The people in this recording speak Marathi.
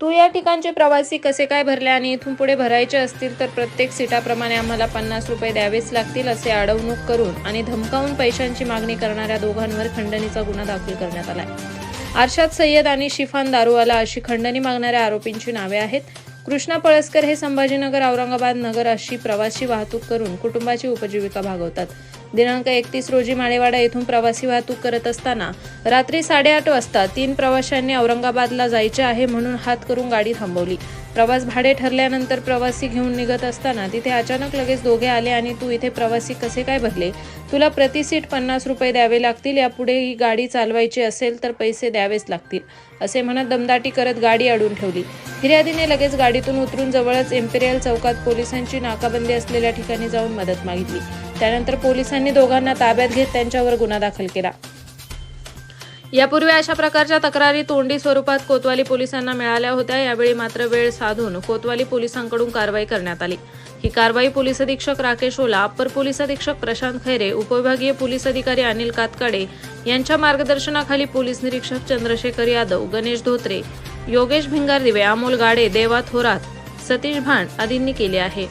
तू या ठिकाणचे प्रवासी कसे काय भरले आणि इथून पुढे भरायचे असतील तर प्रत्येक सीटाप्रमाणे आम्हाला पन्नास रुपये द्यावेच लागतील असे अडवणूक करून आणि धमकावून पैशांची मागणी करणाऱ्या दोघांवर खंडणीचा गुन्हा दाखल करण्यात आलाय. आरशाद सय्यद आणि शिफान दारुवाला अशी खंडणी मागणाऱ्या आरोपींची नावे आहेत. कृष्णा पळसकर हे संभाजीनगर औरंगाबाद नगर अशी प्रवासी वाहतूक करून कुटुंबाची उपजीविका भागवतात. दिनांक एकतीस रोजी माळेवाडा येथून प्रवासी वाहतूक करत असताना रात्री साडेआठ वाजता तीन प्रवाशांनी औरंगाबादला जायचे आहे म्हणून हात करून गाडी थांबवली. प्रवास भाडे ठरल्यानंतर प्रवासी घेऊन निघत असताना तिथे अचानक लगेच दोघे आले आणि तू इथे प्रवासी कसे काय भरले? तुला प्रति सीट पन्नास रुपये द्यावे लागतील यापुढे ही गाडी चालवायची असेल तर पैसे द्यावेच लागतील असे म्हणत दमदाटी करत गाडी अडून ठेवली. फिर्यादीने लगेच गाडी गाडीतून उतरून जवळच एम्पेरियल चौकात पोलिसांची नाकाबंदी असलेल्या ठिकाणी जाऊन मदत मागितली. त्यानंतर पोलिसांनी दोघांना ताब्यात घेत त्यांच्यावर गुन्हा दाखल केला. यापूर्वी अशा प्रकारच्या तक्रारी तोंडी स्वरूपात कोतवाली पोलिसांना मिळाल्या होत्या. यावेळी मात्र वेळ साधून कोतवाली पोलिसांकडून कारवाई करण्यात आली. ही कारवाई पोलीस अधीक्षक राकेश ओला अप्पर पोलीस अधीक्षक प्रशांत खैरे उपविभागीय पोलीस अधिकारी अनिल कातकाडे यांच्या मार्गदर्शनाखाली पोलीस निरीक्षक चंद्रशेखर यादव गणेश धोत्रे योगेश भिंगारदिवे अमोल गाडे देवा थोरात सतीश भांड आदींनी केले आहे.